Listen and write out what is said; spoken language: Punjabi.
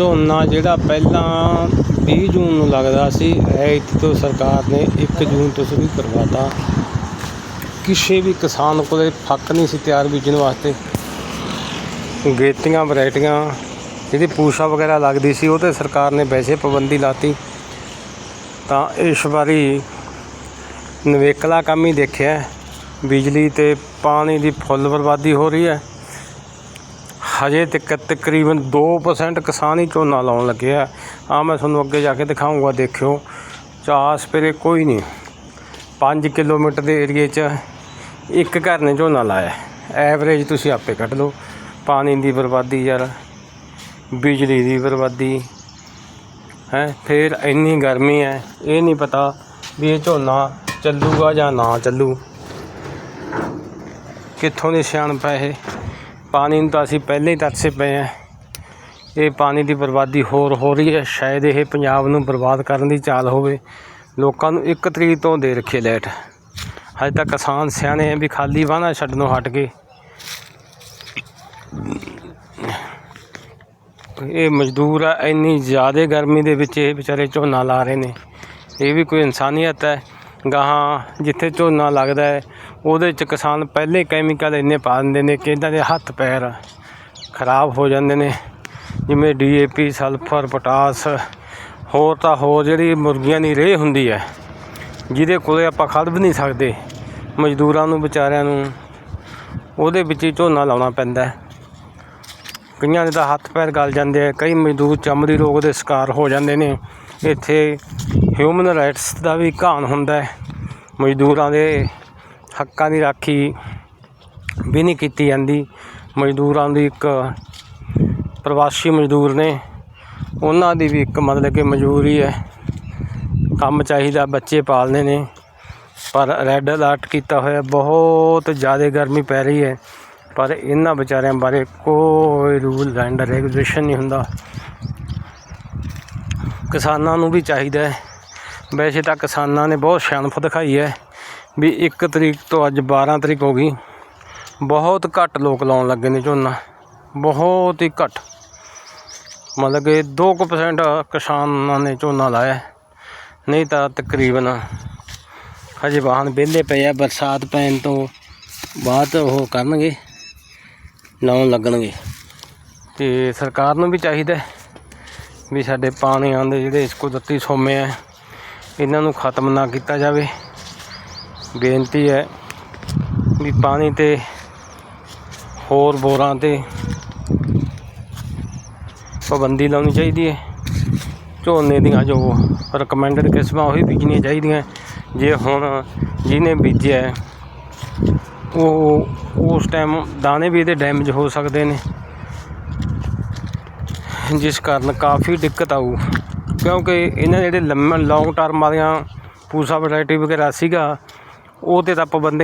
ਝੋਨਾ ਜਿਹੜਾ ਪਹਿਲਾਂ 20 ਜੂਨ ਨੂੰ ਲੱਗਦਾ ਸੀ ਐਤ ਤੋਂ ਸਰਕਾਰ ਨੇ 1 ਜੂਨ ਤੋਂ ਸ਼ੁਰੂ ਕਰਵਾਤਾ। ਕਿਸੇ ਵੀ ਕਿਸਾਨ ਕੋਲੇ ਫੱਕ ਨਹੀਂ ਸੀ ਤਿਆਰ ਬੀਜਣ ਵਾਸਤੇ। ਗੇਤੀਆਂ, ਵੈਰਾਈਟੀਆਂ, ਜਿਹੜੀ ਪੂਸ਼ਾ ਵਗੈਰਾ ਲੱਗਦੀ ਸੀ, ਉਹ ਤੇ ਸਰਕਾਰ ਨੇ ਵੈਸੇ ਪਾਬੰਦੀ ਲਾਤੀ। ਤਾਂ ਇਸ ਵਾਰੀ ਨਵੇਕਲਾ ਕੰਮ ਹੀ ਦੇਖਿਆ। ਬਿਜਲੀ ਤੇ ਪਾਣੀ ਦੀ ਫੁੱਲ ਬਰਬਾਦੀ ਹੋ ਰਹੀ ਹੈ। ਹਜੇ ਤੱਕ ਤਕਰੀਬਨ 2% ਕਿਸਾਨ ਹੀ ਝੋਨਾ ਲਾਉਣ ਲੱਗੇ ਆ। ਆ ਮੈਂ ਤੁਹਾਨੂੰ ਅੱਗੇ ਜਾ ਕੇ ਦਿਖਾਊਂਗਾ, ਦੇਖਿਓ। ਚਾਸ ਪਰੇ ਕੋਈ ਨਹੀਂ। 5 ਕਿਲੋਮੀਟਰ ਦੇ ਏਰੀਏ 'ਚ ਇੱਕ ਘਰ ਨੇ ਝੋਨਾ ਲਾਇਆ। ਐਵਰੇਜ ਤੁਸੀਂ ਆਪੇ ਕੱਢ ਲਓ। ਪਾਣੀ ਦੀ ਬਰਬਾਦੀ ਯਾਰ, ਬਿਜਲੀ ਦੀ ਬਰਬਾਦੀ, ਹੈ, ਫਿਰ ਇੰਨੀ ਗਰਮੀ ਹੈ ਇਹ ਨਹੀਂ ਪਤਾ ਵੀ ਇਹ ਝੋਨਾ ਚੱਲੂਗਾ ਜਾਂ ਨਾ ਚੱਲੂ। ਕਿੱਥੋਂ ਦੇ ਸਿਆਣਪ ਹੈ ਇਹ? ਪਾਣੀ ਨੂੰ ਤਾਂ ਅਸੀਂ ਪਹਿਲਾਂ ਹੀ ਤਰਸੇ ਪਏ ਹਾਂ। ਇਹ ਪਾਣੀ ਦੀ ਬਰਬਾਦੀ ਹੋਰ ਹੋ ਰਹੀ ਹੈ। ਸ਼ਾਇਦ ਇਹ ਪੰਜਾਬ ਨੂੰ ਬਰਬਾਦ ਕਰਨ ਦੀ ਚਾਲ ਹੋਵੇ। ਲੋਕਾਂ ਨੂੰ ਇੱਕ ਤਰੀਕ ਤੋਂ ਦੇ ਰੱਖੀ ਲੈਟ ਹਜੇ ਤੱਕ ਕਿਸਾਨ ਸਿਆਣੇ ਆ ਵੀ ਖਾਲੀ ਵਾਹਣਾ ਛੱਡਣੋਂ ਹਟ ਕੇ ਇਹ ਮਜ਼ਦੂਰ ਆ, ਇੰਨੀ ਜ਼ਿਆਦਾ ਗਰਮੀ ਦੇ ਵਿੱਚ ਇਹ ਵਿਚਾਰੇ ਝੋਨਾ ਲਾ ਰਹੇ ਨੇ। ਇਹ ਵੀ ਕੋਈ ਇਨਸਾਨੀਅਤ ਹੈ। ਗਾਹਾਂ ਜਿੱਥੇ ਝੋਨਾ ਲੱਗਦਾ ਹੈ, ਉਹਦੇ ਚ ਕਿਸਾਨ ਪਹਿਲੇ ਕੈਮੀਕਲ ਇੰਨੇ ਪਾ ਦਿੰਦੇ ਨੇ ਕਿ ਇਹਨਾਂ ਦੇ ਹੱਥ ਪੈਰ ਖਰਾਬ ਹੋ ਜਾਂਦੇ ਨੇ। ਜਿਵੇਂ ਡੀਏਪੀ ਸਲਫਰ ਪੋਟਾਸ ਹੋਰ ਤਾਂ ਹੋਰ ਜਿਹੜੀ ਮੁਰਗੀਆਂ ਦੀ ਰੇਹ ਹੁੰਦੀ ਹੈ, ਜਿਹਦੇ ਕੋਲੇ ਆਪਾਂ ਖੜ ਵੀ ਨਹੀਂ ਸਕਦੇ, ਮਜ਼ਦੂਰਾਂ ਨੂੰ, ਵਿਚਾਰਿਆਂ ਨੂੰ, ਉਹਦੇ ਵਿੱਚ ਹੀ ਝੋਨਾ ਲਾਉਣਾ ਪੈਂਦਾ ਹੈ। ਕਈਆਂ ਦੇ ਤਾਂ ਹੱਥ ਪੈਰ ਗਲ ਜਾਂਦੇ ਆ, ਕਈ ਮਜ਼ਦੂਰ ਚਮੜੀ ਰੋਗ ਦੇ ਸ਼ਿਕਾਰ ਹੋ ਜਾਂਦੇ ਨੇ। ਇੱਥੇ ਹਿਊਮਨ ਰਾਈਟਸ ਦਾ ਵੀ ਘਾਣ ਹੁੰਦਾ ਹੈ। ਮਜ਼ਦੂਰਾਂ ਦੇ ਹੱਕਾਂ ਦੀ ਰਾਖੀ ਵੀ ਨਹੀਂ ਕੀਤੀ ਜਾਂਦੀ। ਮਜ਼ਦੂਰਾਂ ਦੀ ਇੱਕ ਪ੍ਰਵਾਸੀ ਮਜ਼ਦੂਰ ਨੇ, ਉਹਨਾਂ ਦੀ ਵੀ ਇੱਕ ਮਤਲਬ ਕਿ ਮਜ਼ਦੂਰੀ ਹੈ। ਕੰਮ ਚਾਹੀਦਾ, ਬੱਚੇ ਪਾਲਣੇ ਨੇ, ਪਰ ਰੈੱਡ ਅਲਰਟ ਕੀਤਾ ਹੋਇਆ, ਬਹੁਤ ਜ਼ਿਆਦਾ ਗਰਮੀ ਪੈ ਰਹੀ ਹੈ। ਪਰ ਇਹਨਾਂ ਵਿਚਾਰਿਆਂ ਬਾਰੇ ਕੋਈ ਰੂਲ ਐਂਡ ਰੈਗੂਲੇਸ਼ਨ ਨਹੀਂ ਹੁੰਦਾ। ਕਿਸਾਨਾਂ ਨੂੰ ਵੀ ਚਾਹੀਦਾ ਹੈ। ਵੈਸੇ ਤਾਂ ਕਿਸਾਨਾਂ ਨੇ ਬਹੁਤ ਸਿਆਣਪ ਦਿਖਾਈ ਹੈ ਵੀ 1 ਤਰੀਕ ਤੋਂ ਅੱਜ 12 ਤਰੀਕ ਹੋ ਗਈ। ਬਹੁਤ ਘੱਟ ਲੋਕ ਲਾਉਣ ਲੱਗੇ ਨੇ ਝੋਨਾ। ਬਹੁਤ ਹੀ ਘੱਟ। ਮਤਲਬ ਕਿ 2% ਕਿਸਾਨਾਂ ਨੇ ਝੋਨਾ ਲਾਇਆ ਨਹੀਂ ਤਾਂ ਤਕਰੀਬਨ ਹਜੇ ਵਾਹਨ ਵਿਹਲੇ ਪਏ ਆ, ਬਰਸਾਤ ਪੈਣ ਤੋਂ ਬਾਅਦ ਉਹ ਕਰਨਗੇ, ਲਾਉਣ ਲੱਗਣਗੇ। ਤੇ ਸਰਕਾਰ ਨੂੰ ਵੀ ਚਾਹੀਦਾ ਵੀ ਸਾਡੇ ਪਾਣੀਆਂ ਦੇ ਜਿਹੜੇ ਇਸ ਕੁਦਰਤੀ ਸੋਮੇ ਆ, ਇਹਨਾਂ ਨੂੰ ਖਤਮ ਨਾ ਕੀਤਾ ਜਾਵੇ। ਬੇਨਤੀ ਹੈ ਵੀ ਪਾਣੀ ਤੇ ਹੋਰ ਬੋਰਾਂ ਤੇ ਪਾਬੰਦੀ ਲਾਉਣੀ ਚਾਹੀਦੀ ਹੈ। ਝੋਨੇ ਦੀਆਂ ਜੋ ਰეკਮੈਂਡਡ ਕਿਸਮਾਂ ਉਹੀ ਬੀਜਣੀਆਂ ਚਾਹੀਦੀਆਂ। ਜੇ ਹੁਣ ਜਿਹਨੇ ਬੀਜਿਆ, ਉਹ ਉਸ ਟਾਈਮ ਦਾਣੇ ਵੀ ਇਹਦੇ ਡੈਮੇਜ ਹੋ ਸਕਦੇ ਨੇ। ਜਿਸ ਕਾਰਨ ਕਾਫੀ ਦਿੱਕਤ ਆਊ। ਕਿਉਂਕਿ ਇਹਨਾਂ ਜਿਹੜੇ ਲੰਮੇ ਲੌਂਗ ਟਰਮ ਵਾਲੀਆਂ ਪੂਸਾ ਵਰਾਇਟੀ ਵਗੈਰਾ ਸੀਗਾ, ਉਹ ਤੇ ਤਾਂ ਪਾਬੰਦੀ